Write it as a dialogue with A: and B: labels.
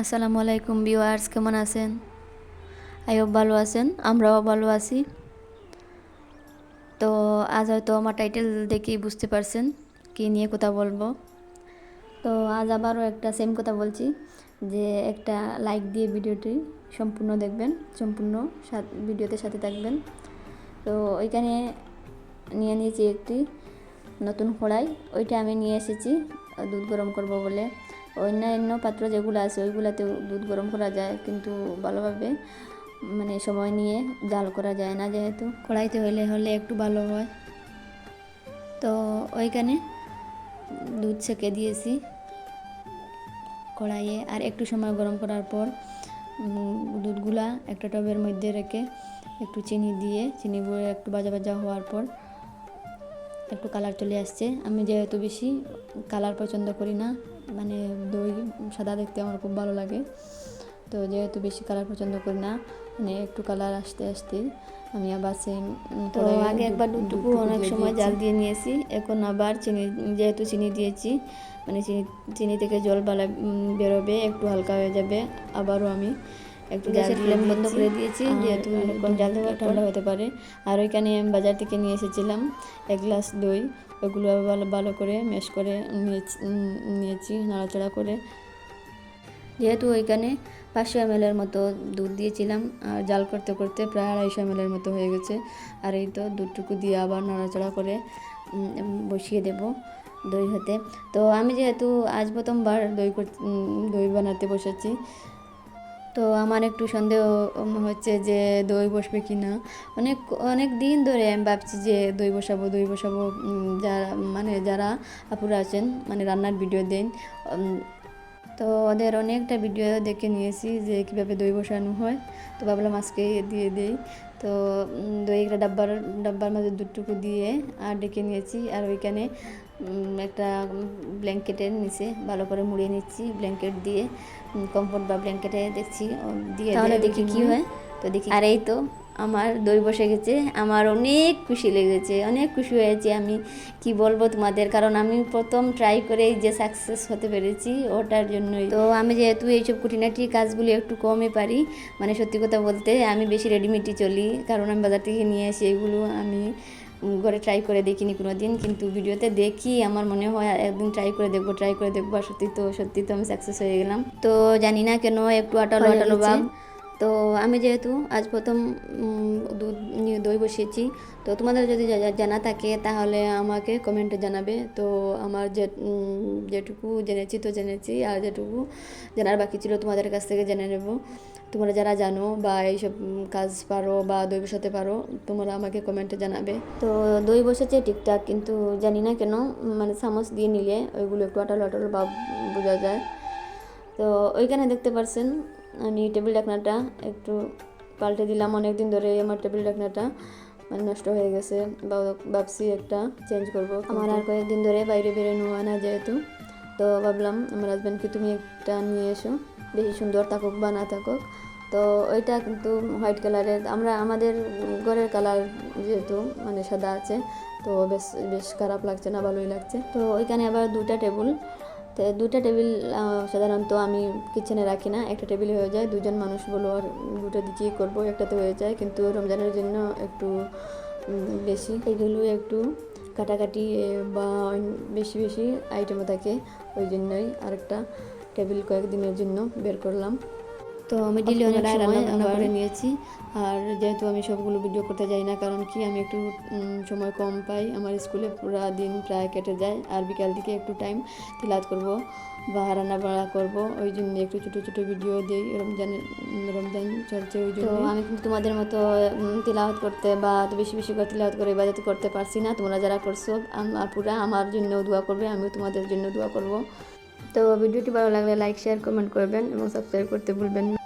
A: আসসালামু আলাইকুম ভিউয়ার্স, কেমন আছেন? আইও ভালো আছেন, আমরাও ভালো আছি। তো আজ হয়তো আমার টাইটেল দেখেই বুঝতে পারছেন কী নিয়ে কথা বলব। তো আজ আবারও একটা সেম কথা বলছি, যে একটা লাইক দিয়ে ভিডিওটি সম্পূর্ণ দেখবেন, সম্পূর্ণ ভিডিওতে সাথে থাকবেন। তো ওইখানে নিয়ে নিয়েছি একটি নতুন কড়াই, ওইটা আমি নিয়ে এসেছি, দুধ গরম করব বলে। অন্যান্য পাত্র যেগুলো আছে, ওইগুলাতেও দুধ গরম করা যায় কিন্তু ভালোভাবে মানে সময় নিয়ে জাল করা যায় না যেহেতু। কড়াইতে হলে হলে একটু ভালো হয়। তো ওইখানে দুধ ছেঁকে দিয়েছি কড়াইয়ে। আর একটু সময় গরম করার পর দুধগুলা একটা টবের মধ্যে রেখে একটু চিনি দিয়ে চিনি গুঁড়ো একটু ভাজা ভাজা হওয়ার পর একটু কালার চলে আসছে। আমি যেহেতু বেশি কালার পছন্দ করি না মানে দই সাদা দেখতে আমার খুব ভালো লাগে। তো যেহেতু বেশি কালার পছন্দ করি না মানে একটু কালার আসতে আসতে আমি আবার সেম তো আগে একবার দুটুকু অনেক সময় জাল দিয়ে নিয়েছি এখন আবার চিনি যেহেতু চিনি দিয়েছি মানে চিনি চিনি থেকে জল বালা বেরোবে একটু হালকা হয়ে যাবে আবারও আমি একটু গ্যাসের ফ্লেম বন্ধ করে দিয়েছি যেহেতু অনেকক্ষণ জাল দেওয়া ঠান্ডা হতে পারে। আর ওইখানে আমি বাজার থেকে নিয়ে এসেছিলাম এক গ্লাস দই। ওগুলো ভালো ভালো করে ম্যাশ করে নিয়েছি নাড়াচাড়া করে। যেহেতু ওইখানে পাঁচশো এম এর মতো দুধ দিয়েছিলাম আর জাল করতে করতে প্রায় আড়াইশো এম এর মতো হয়ে গেছে। আর এই তো দুধটুকু দিয়ে আবার নাড়াচাড়া করে বসিয়ে দেব দই হতে। তো আমি যেহেতু আজ প্রথমবার দই দই বানাতে বসেছি তো আমার একটু সন্দেহ হচ্ছে যে দই বসবে কি না অনেক অনেক দিন ধরে আমি ভাবছি যে দই বসাবো দই বসাবো যারা মানে যারা আপুরা আছেন মানে রান্নার ভিডিও দেন তো ওদের অনেকটা ভিডিও দেখে নিয়েছি যে কীভাবে দই বসানো হয়। তো ভাবলাম আজকে দিয়ে দেই। তো দই একটা ডাব্বার ডাব্বার মাঝে দুটুকু দিয়ে আর ডেকে নিয়েছি। আর ওইখানে একটা ব্ল্যাঙ্কেটের নিচে ভালো করে মুড়িয়ে নিচ্ছি ব্ল্যাঙ্কেট দিয়ে কমফোর্ট বা ব্ল্যাঙ্কেটে দেখছি দিয়ে তাহলে দেখি কি হয়। তো দেখি আর এই তো আমার দই বসে গেছে। আমার অনেক খুশি লেগেছে অনেক খুশি হয়েছে আমি। কি বলব তোমাদের? কারণ আমি প্রথম ট্রাই করে যে সাকসেস হতে পেরেছি ওটার জন্যই। তো আমি যেহেতু এইসব খুঁটিনাটি কাজগুলি একটু কমই পারি মানে সত্যি কথা বলতে আমি বেশি রেডিমেডই চলি। কারণ আমি বাজার থেকে নিয়ে আসি এগুলো আমি ঘরে ট্রাই করে দেখিনি কোনো দিন কিন্তু ভিডিওতে দেখি আমার মনে হয় একদিন ট্রাই করে দেখব ট্রাই করে দেখব। আর সত্যি তো সত্যি তো আমি সাকসেস হয়ে গেলাম। তো জানি না কেন একটু আটালো আটালো ভাব। তো আমি যেহেতু আজ প্রথম দুধ নিয়ে দই বসিয়েছি, তো তোমাদের যদি জানা থাকে তাহলে আমাকে কমেন্টে জানাবে। তো আমার যে যেটুকু জেনেছি তো জেনেছি, আর যেটুকু জানার বাকি ছিল তোমাদের কাছ থেকে জেনে নেব। তোমরা যারা জানো বা এইসব কাজ পারো বা দই বসাতে পারো, তোমরা আমাকে কমেন্টে জানাবে। তো দই বসেছে ঠিকঠাক, কিন্তু জানি না কেন মানে চামচ দিয়ে নিলে ওইগুলো একটু আটালো আটালো ভাব বোঝা যায়। তো ওইখানে দেখতে পারছেন আমি টেবিল ঢাকনাটা একটু পাল্টে দিলাম। অনেক দিন ধরে আমার টেবিল ঢাকনাটা মানে নষ্ট হয়ে গেছে। ভাবছি একটা চেঞ্জ করব। আমার আর কয়েকদিন ধরে বাইরে বেরোনো হয় না যেহেতু। তো ভাবলাম আমার হাজব্যান্ডকে তুমি একটা নিয়ে এসো। বেশি সুন্দর থাকুক বা না থাকুক। তো ওইটা কিন্তু হোয়াইট কালারের আমরা আমাদের ঘরের কালার যেহেতু মানে সাদা আছে তো বেশ বেশ খারাপ লাগছে না ভালোই লাগছে। তো ওইখানে আবার দুটা টেবিল দুটা টেবিল সাধারণত আমি কিচেনে রাখি না। একটা টেবিল হয়ে যায় দুজন মানুষ বলো, আর দুটো দিকেই করব, একটাতে হয়ে যায়। কিন্তু রমজানের জন্য একটু বেশি। এগুলো একটু কাটাকাটি বা বেশি বেশি আইটেমও থাকে। ওই জন্যই আরেকটা টেবিল কয়েকদিনের জন্য বের করলাম। তো আমি ডেলি অনেক সময় রান্না করে নিয়েছি। আর যেহেতু আমি সবগুলো ভিডিও করতে যাই না কারণ কি আমি একটু সময় কম পাই। আমার স্কুলে পুরো দিন প্রায় কেটে যায় আর বিকাল দিকে একটু টাইম তিলাত করব বা রান্না বাড়া করব। ওই জন্য একটু ছোটো ছোটো ভিডিও দিই রমজানের উম, রমজান চলছে ওই জন্য। আমি কিন্তু তোমাদের মতো তিলাওয়াত করতে বা বেশি বেশি করে তিলাওয়াত করে ইবাদত করতে পারছি না। তোমরা যারা করছ আপুরা আমার জন্য দোয়া করবে আমিও তোমাদের জন্য দোয়া করব। তো ভিডিওটি ভালো লাগলে লাইক শেয়ার কমেন্ট করবেন এবং সাবস্ক্রাইব করতে ভুলবেন না।